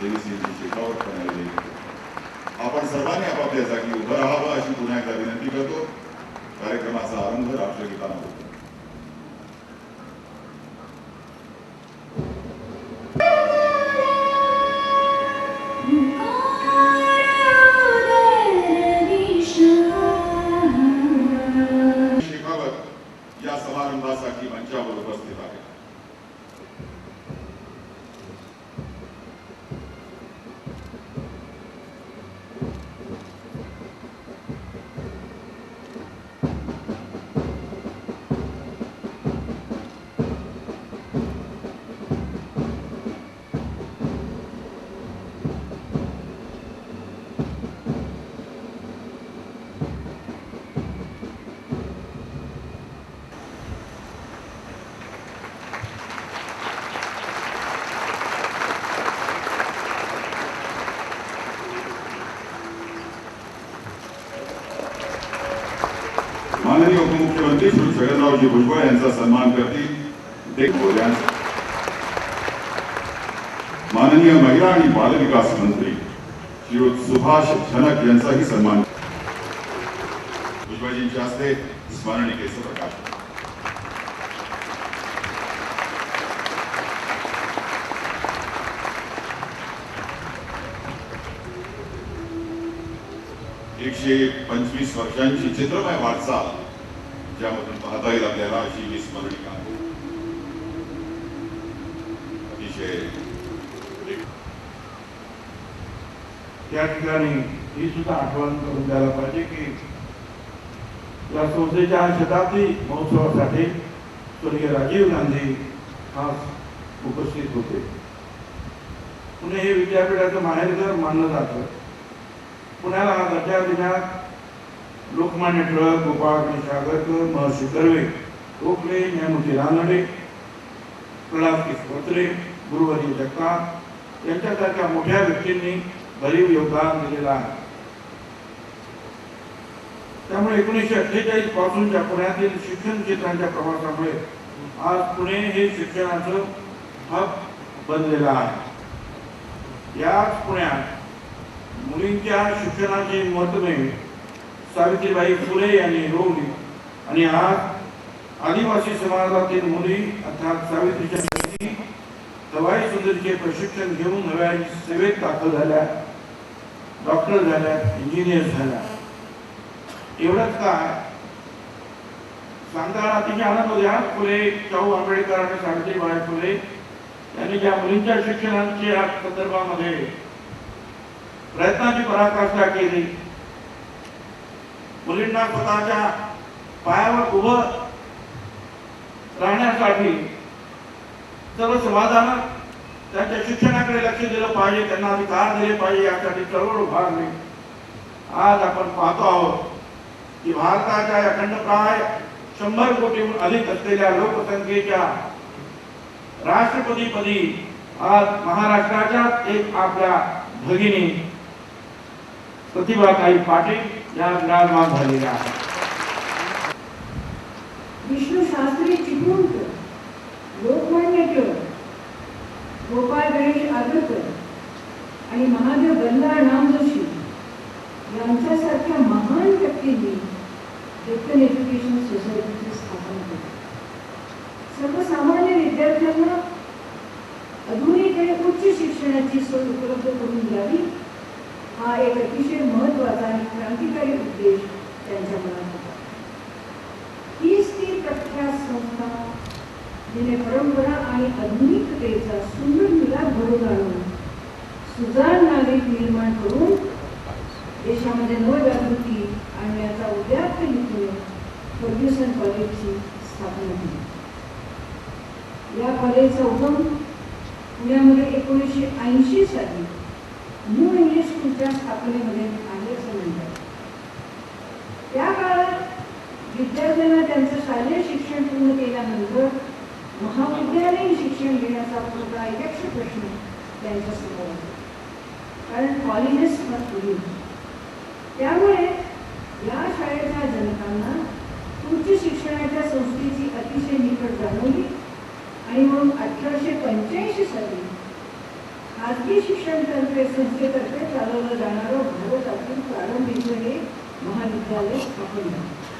देवीसिंहची शेकावत करण्यात आली आपण सर्वांनी आपापल्या जागी उभं राहावं अशी पुन्हा एकदा विनंती करतो कार्यक्रमाचा आरंभ राष्ट्रगीताना होतो शेखावत या समारंभासाठी मंचावर उपस्थित आहे माननीय उपमुख्यमंत्री श्री छगनरावजी भुजबळ यांचा सन्मान करतील ते बोलण्यास माननीय महिला आणि बालविकास मंत्री श्री सुभाष झनक यांचाही सन्मान. भुजबळजींच्या हस्ते स्मरणिकेचं प्रकाशन एकशे पंचवीस वर्षांची चित्रमय वाटचाल. ज्याबद्दल पाहता येईल आपल्याला अशी ही स्मरणिका अतिशय त्या ठिकाणी ही सुद्धा आठवण करून द्यायला पाहिजे की या संस्थेच्या शताब्दी महोत्सवासाठी स्वर्गीय राजीव गांधी खास उपस्थित होते. पुणे हे विद्यापीठाचं माहेरघर मानलं जातं. पुण्याला दर्जा देण्यात लोकमान्य टिळक गोपाळ गणेश आगरकर महर्षी कर्वे गोखले न्यायमूर्ती रानडे प्रल्हाद किसपत्रे गुरुवर्य जगताप यांच्यासारख्या मोठ्या व्यक्तींनी भरीव योगदान दिलेलं आहे. त्यामुळे एकोणीसशे अठ्ठेचाळीस पासूनच्या पुण्यातील शिक्षण क्षेत्राच्या प्रवासामुळे आज पुणे हे शिक्षणाचं हब बनलेलं आहे. याच पुण्यात मुलींच्या शिक्षणाचे महत्त्व सावित्रीबाई फुले यांनी रोवली. आणि आज आदिवासी समाजातील मुली अर्थात सावित्रीच्या मुली सुंदरीचे प्रशिक्षण घेऊन नव्या सेवेत दाखल झाल्या डॉक्टर झाल्या इंजिनियर झाल्या. एवढंच काय सांगताना अतिशय आनंद होते. फुले शाहू आंबेडकर आणि सावित्रीबाई फुले यांनी ज्या मुलींच्या शिक्षणाच्या संदर्भामध्ये प्रयत्नाची पराकाष्ठा केली मुलींना स्वतःच्या पायावर उभं राहण्यासाठी सर्व समाजानं त्यांच्या शिक्षणाकडे लक्ष दिलं पाहिजे त्यांना अधिकार दिले पाहिजे यासाठी चळवळ उभारली. आज आपण पाहतो आहोत की भारताच्या अखंड प्राय शंभर कोटीहून अधिक असलेल्या लोकसंख्येच्या राष्ट्रपतीपदी आज महाराष्ट्राच्या एक आपल्या भगिनी प्रतिभाताई पाटील या विराजमान झालेल्या आहेत. विष्णू शास्त्री चिपळूणकर लोकमान्य टिळक गोपाळ गणेश आगरकर आणि महादेव गंगार नाम जोशी यांच्यासारख्या महान व्यक्तींनी डेक्कन एज्युकेशन सोसायटीची स्थापना केली. सर्वसामान्य विद्यार्थ्यांना आधुनिक आणि उच्च शिक्षणाची सोय उपलब्ध करून द्यावी हा एक अतिशय महत्त्वाचा आणि क्रांतिकारी उद्देश त्यांच्या मनात होता. हीच ती प्रख्यात संस्था जिने परंपरा आणि आधुनिकतेचा सुंदर मिलाप घडून आणून सुजाण नागरिक निर्माण करून देशामध्ये नवजागृती आणण्याचा उद्याप्त हेतूने फर्ग्युसन कॉलेजची स्थापना केली. या कॉलेजचा उगम पुण्यामध्ये एकोणीसशे ऐंशी साली न्यू इंग्लिश स्कूलच्या स्थापनेमध्ये आले असं म्हणतात. त्या काळात विद्यार्थ्यांना त्यांचं शालेय शिक्षण पूर्ण केल्यानंतर महाविद्यालयीन शिक्षण घेण्याचा पुरता यक्ष प्रश्न त्यांच्यासमोर होता कारण कॉलेजेस पूर्वी त्यामुळे या शाळेच्या जनकांना उच्च शिक्षणाच्या संस्थेची अतिशय निकट जाणवली आणि म्हणून अठराशे पंच्याऐंशी साली खाजगी शिक्षण तंत्रे संस्थेतर्फे चालवलं जाणारं भारतातील प्रारंभीचं हे महाविद्यालय स्थापन झालं